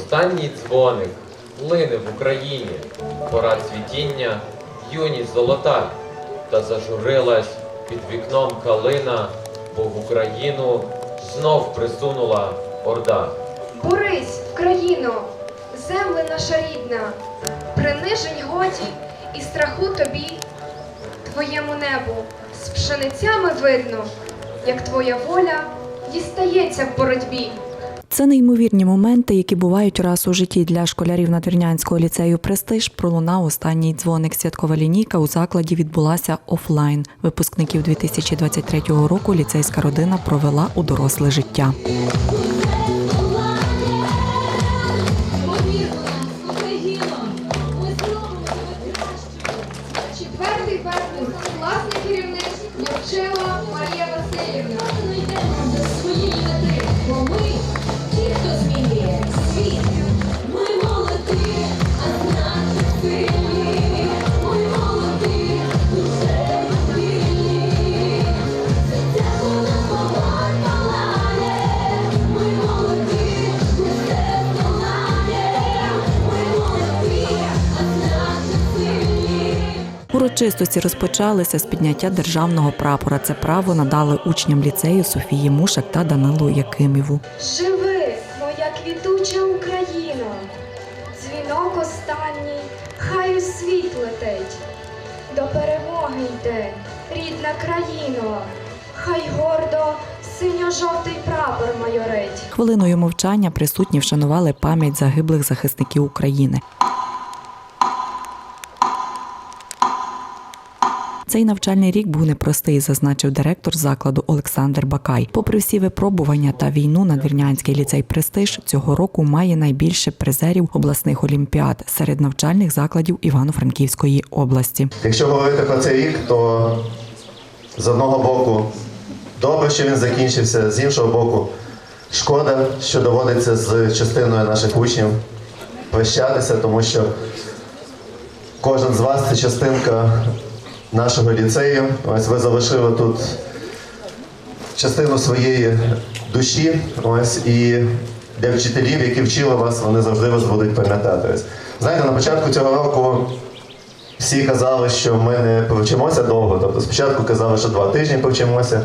Останній дзвоник лине в Україні, пора цвітіння, юність золота, та зажурилась під вікном калина, бо в Україну знов присунула орда. Борись, країно, земле наша рідна, принижень годі і страху тобі, твоєму небу з пшеницями видно, як твоя воля дістається в боротьбі. Це неймовірні моменти, які бувають раз у житті для школярів Надвірнянського ліцею Престиж. Пролунав останній дзвоник. Святкова лінійка у закладі відбулася офлайн. Випускників 2023 року ліцейська родина провела у доросле життя. Урочистості розпочалися з підняття державного прапора. Це право надали учням ліцею Софії Мушак та Данилу Якиміву. Живи, моя квітуча Україна, дзвінок останній, хай у світ летить. До перемоги йде, рідна країно, хай гордо синьо-жовтий прапор майорить. Хвилиною мовчання присутні вшанували пам'ять загиблих захисників України. Цей навчальний рік був непростий, зазначив директор закладу Олександр Бакай. Попри всі випробування та війну, надвірнянський ліцей Престиж цього року має найбільше призерів обласних олімпіад серед навчальних закладів Івано-Франківської області. Якщо говорити про цей рік, то з одного боку добре, що він закінчився, з іншого боку, шкода, що доводиться з частиною наших учнів прощатися, тому що кожен з вас це частинка нашого ліцею. Ось ви залишили тут частину своєї душі. Ось і для вчителів, які вчили вас, вони завжди вас будуть пам'ятати. Знаєте, на початку цього року всі казали, що ми не повчимося довго. Тобто спочатку казали, що два тижні повчимося,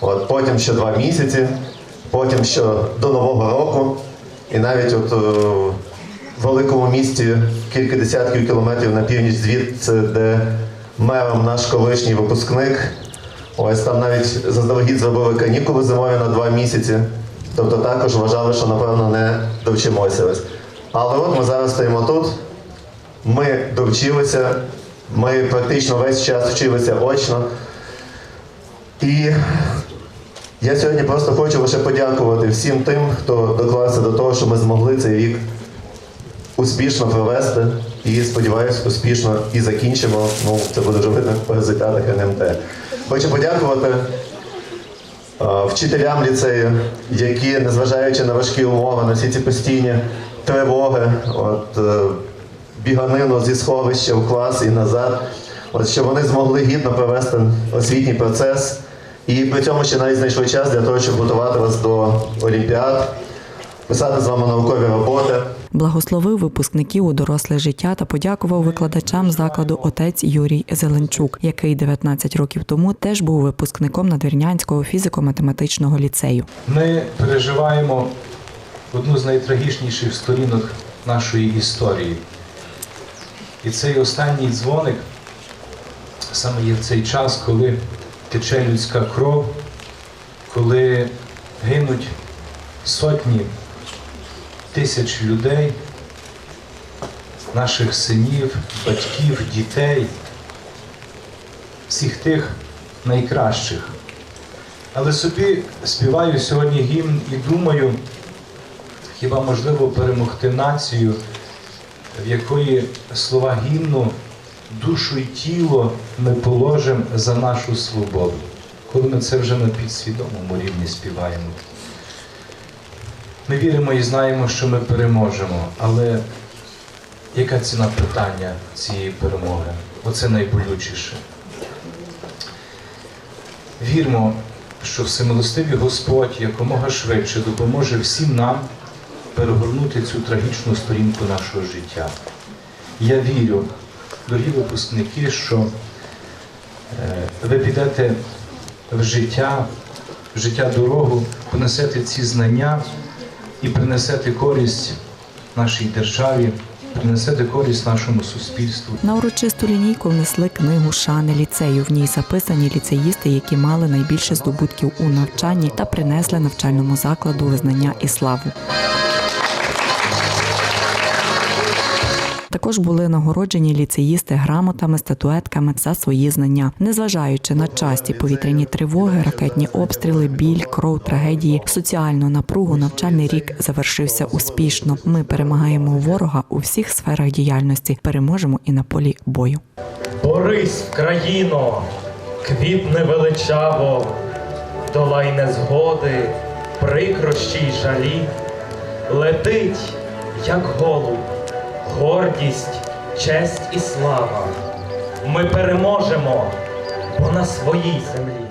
от, потім що два місяці, потім що до Нового року. І навіть от е, в великому місті кілька десятків кілометрів на північ звідси, де мером наш колишній випускник. Ось там навіть заздалегідь зробили канікули зимові на два місяці. Тобто також вважали, що напевно не довчимося. Ось. Але от ми зараз стоїмо тут. Ми довчилися, ми практично весь час вчилися очно. І я сьогодні просто хочу лише подякувати всім тим, хто доклався до того, що ми змогли цей рік успішно провести і сподіваюся, успішно і закінчимо. Ну, це буде вже видно по результатах НМТ. Хочу подякувати е, вчителям ліцею, які, незважаючи на важкі умови, на всі ці постійні тривоги, от, е, біганину зі сховища в клас і назад, от, щоб вони змогли гідно провести освітній процес. І при цьому ще навіть знайшли час для того, щоб готувати вас до олімпіад, писати з вами наукові роботи. Благословив випускників у доросле життя та подякував викладачам закладу отець Юрій Зеленчук, який 19 років тому теж був випускником Надвірнянського фізико-математичного ліцею. Ми переживаємо одну з найтрагічніших сторінок нашої історії. І цей останній дзвоник саме є в цей час, коли тече людська кров, коли гинуть сотні тисяч людей, наших синів, батьків, дітей, всіх тих найкращих. Але собі співаю сьогодні гімн і думаю, хіба можливо перемогти націю, в якої слова гімну душу й тіло ми положимо за нашу свободу, коли ми це вже на підсвідомому рівні співаємо. Ми віримо і знаємо, що ми переможемо, але яка ціна питання цієї перемоги? Оце найболючіше. Вірмо, що всемилостивий Господь якомога швидше допоможе всім нам перегорнути цю трагічну сторінку нашого життя. Я вірю, дорогі випускники, що е, ви підете в життя, в життя дорогу, понесете ці знання і принесете користь нашій державі, принесете користь нашому суспільству. На урочисту лінійку внесли книгу шани ліцею. В ній записані ліцеїсти, які мали найбільше здобутків у навчанні та принесли навчальному закладу визнання і славу. Також були нагороджені ліцеїсти грамотами, статуетками за свої знання, незважаючи на часті повітряні тривоги, ракетні обстріли, біль, кров, трагедії, соціальну напругу. Навчальний рік завершився успішно. Ми перемагаємо ворога у всіх сферах діяльності, переможемо і на полі бою. Борись країно, квітне величаво, долай незгоди, прикрощі й жалі, летить, як голуб, гордість, честь і слава. Ми переможемо, бо на своїй землі.